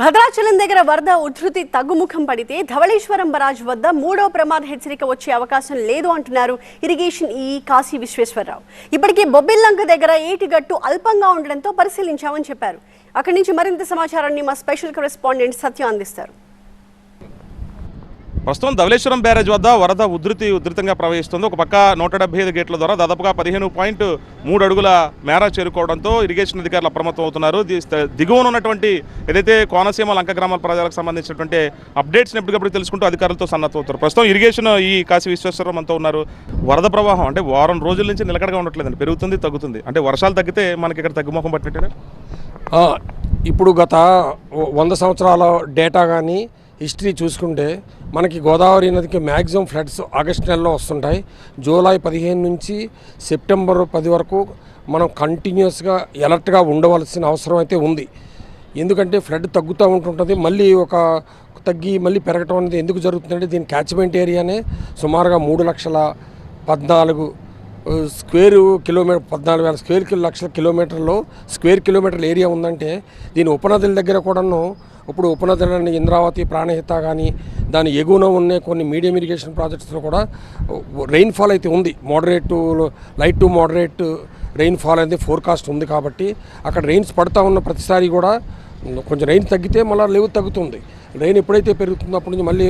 భద్రాచలం దగ్గర వరద ఉధృతి తగ్గుముఖం పడితే ధవళేశ్వరం బరాజ్ వద్ద మూడో ప్రమాద హెచ్చరిక వచ్చే అవకాశం లేదు అంటున్నారు ఇరిగేషన్ ఈ కాశీ విశ్వేశ్వరరావు. ఇప్పటికే బొబ్బిల్లంక దగ్గర ఏటిగట్టు అల్పంగా ఉండడంతో పరిశీలించామని చెప్పారు. అక్కడి నుంచి మరింత సమాచారాన్ని మా స్పెషల్ కరెస్పాండెంట్ సత్యం అందిస్తారు. ప్రస్తుతం ధవలేశ్వరం బ్యారేజ్ వద్ద వరద ఉధృతి ఉధృతంగా ప్రవహిస్తుంది. ఒక పక్క నూట డెబ్బై ఐదు గేట్ల ద్వారా దాదాపుగా పదిహేను పాయింట్ మూడు అడుగుల మేర చేరుకోవడంతో ఇరిగేషన్ అధికారులు అప్రమత్తం అవుతున్నారు. దిగువన ఉన్నటువంటి ఏదైతే కోనసీమ లంక గ్రామాల ప్రజలకు సంబంధించినటువంటి అప్డేట్స్ని ఎప్పటికప్పుడు తెలుసుకుంటూ అధికారులతో సన్నద్ధమవుతారు ప్రస్తుతం ఇరిగేషన్ ఈ కాశీ విశ్వేశ్వరం అంతా ఉన్నారు. వరద ప్రవాహం అంటే వారం రోజుల నుంచి నిలకడగా ఉండట్లేదండి. పెరుగుతుంది తగ్గుతుంది. అంటే వర్షాలు తగ్గితే మనకి ఇక్కడ తగ్గుముఖం పట్టినట్టేనా? ఇప్పుడు గత వంద సంవత్సరాల డేటా కానీ హిస్టరీ చూసుకుంటే మనకి గోదావరి నదికి మ్యాక్సిమం ఫ్లడ్స్ ఆగస్ట్ నెలలో వస్తుంటాయి. జూలై పదిహేను నుంచి సెప్టెంబర్ పది వరకు మనం కంటిన్యూస్గా ఎలర్ట్గా ఉండవలసిన అవసరం అయితే ఉంది. ఎందుకంటే ఫ్లడ్ తగ్గుతూ ఉంటుంటుంది. మళ్ళీ ఒక తగ్గి మళ్ళీ పెరగటం అనేది ఎందుకు జరుగుతుందంటే దీని క్యాచ్మెంట్ ఏరియానే సుమారుగా మూడు లక్షల పద్నాలుగు స్క్వేర్ కిలోమీటర్ పద్నాలుగు వేల స్క్వేర్ కిలో లక్షల కిలోమీటర్లో స్క్వేర్ కిలోమీటర్ల ఏరియా ఉందంటే దీని ఉపనదుల దగ్గర కూడాను ఇప్పుడు ఉపనదులని ఇంద్రావతి ప్రాణహిత కానీ దాని ఎగువన ఉన్న కొన్ని మీడియం ఇరిగేషన్ ప్రాజెక్ట్స్లో కూడా రెయిన్ఫాల్ అయితే ఉంది. Moderate light to moderate rainfall అనేది ఫోర్కాస్ట్ ఉంది కాబట్టి అక్కడ రెయిన్స్ పడతా ఉన్న ప్రతిసారి కూడా కొంచెం రెయిన్ తగ్గితే మళ్ళీ లెవెల్ తగ్గుతుంది. రెయిన్ ఎప్పుడైతే పెరుగుతుందో అప్పటి నుంచి మళ్ళీ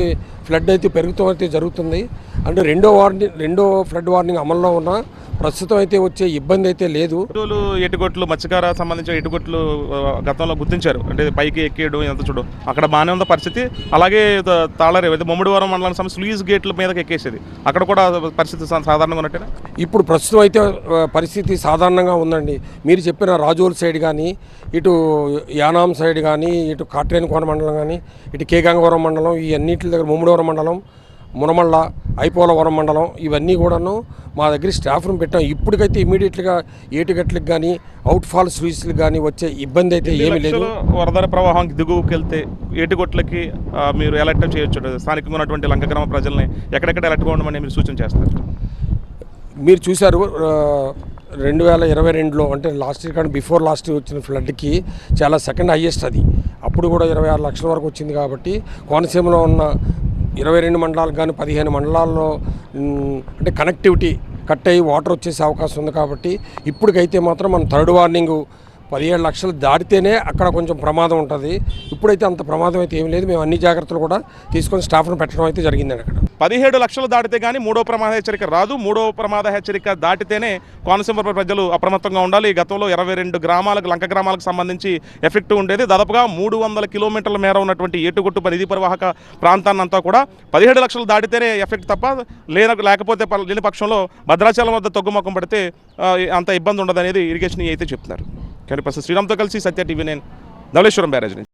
ఫ్లడ్ అయితే పెరుగుతూ అయితే జరుగుతుంది. అంటే రెండో వార్నింగ్ రెండో ఫ్లడ్ వార్నింగ్ అమల్లో ఉన్న ప్రస్తుతం అయితే వచ్చే ఇబ్బంది అయితే లేదు. ఎటుగొట్లు మత్స్యకార సంబంధించిన ఎటుగొట్లు గతంలో గుర్తించారు. అంటే పైకి ఎక్కేయడం ఎంత చూడు. అక్కడ బాగానే ఉన్న పరిస్థితి. అలాగే తాళరేవు అయితే ముమ్మడివరం మండలానికి సంబంధించి స్లూయిస్ గేట్ల మీదకి ఎక్కేసేది. అక్కడ కూడా పరిస్థితి సాధారణంగా ఉన్నట్టేనా? ఇప్పుడు ప్రస్తుతం అయితే పరిస్థితి సాధారణంగా ఉందండి. మీరు చెప్పిన రాజోల్ సైడ్ కానీ ఇటు యానాం సైడ్ కానీ ఇటు కాట్రేని కోన మండలం కానీ ఇటు కేగంగవరం మండలం ఈ అన్నింటి దగ్గర ముమ్మడివరం మండలం మునమళ్ళ ఐపోలవరం మండలం ఇవన్నీ కూడాను మా దగ్గర స్టాఫ్ను పెట్టాం. ఇప్పటికైతే ఇమీడియట్గా ఏటుగట్లకు కానీ అవుట్ ఫాల్ స్వీట్స్లకు కానీ వచ్చే ఇబ్బంది అయితే ఏమీ లేదు. లక్షలు వరద ప్రవాహం దిగువకి వెళ్తే ఏటుగొట్లకి మీరు ఎలర్ట్ చేయొచ్చు. స్థానికంగా ఉన్నటువంటి లంక గ్రామ ప్రజల్ని ఎక్కడెక్కడ ఎలర్ట్గా ఉండమని మీరు సూచన చేస్తారు? మీరు చూశారు రెండు వేల ఇరవై రెండులో అంటే లాస్ట్ ఇయర్ కానీ బిఫోర్ లాస్ట్ ఇయర్ వచ్చిన ఫ్లడ్కి చాలా సెకండ్ హైయెస్ట్ అది. అప్పుడు కూడా ఇరవై ఆరు లక్షల వరకు వచ్చింది కాబట్టి కోనసీమలో ఉన్న ఇరవై రెండు మండలాలు కానీ పదిహేను మండలాల్లో అంటే కనెక్టివిటీ కట్ అయ్యి వాటర్ వచ్చేసే అవకాశం ఉంది కాబట్టి ఇప్పటికైతే మాత్రం మనం థర్డ్ వార్నింగ్ పదిహేడు లక్షలు దాటితేనే అక్కడ కొంచెం ప్రమాదం ఉంటుంది. ఇప్పుడైతే అంత ప్రమాదం అయితే ఏం లేదు. మేము అన్ని జాగ్రత్తలు కూడా తీసుకొని స్టాఫ్ను పెట్టడం అయితే జరిగిందండి అక్కడ. పదిహేడు లక్షలు దాటితే కానీ మూడో ప్రమాద హెచ్చరిక రాదు. మూడో ప్రమాద హెచ్చరిక దాటితేనే కోనసీమ ప్రజలు అప్రమత్తంగా ఉండాలి. గతంలో ఇరవై రెండు గ్రామాలకు లంక గ్రామాలకు సంబంధించి ఎఫెక్ట్ ఉండేది. దాదాపుగా మూడు వందల కిలోమీటర్ల మేర ఉన్నటువంటి ఏటుగుట్టు నిధి ప్రవాహక ప్రాంతాన్నంతా కూడా పదిహేడు లక్షలు దాటితేనే ఎఫెక్ట్ తప్ప లేన లేకపోతే ప- లేని పక్షంలో భద్రాచలం వద్ద తగ్గుముఖం పడితే అంత ఇబ్బంది ఉండదనేది ఇరిగేషన్ అయితే చెప్తున్నారు. కానీ ప్రస్తుతం శ్రీరామ్తో కలిసి సత్య టీవీ నేను ధవళేశ్వరం బ్యారేజ్ నుంచి.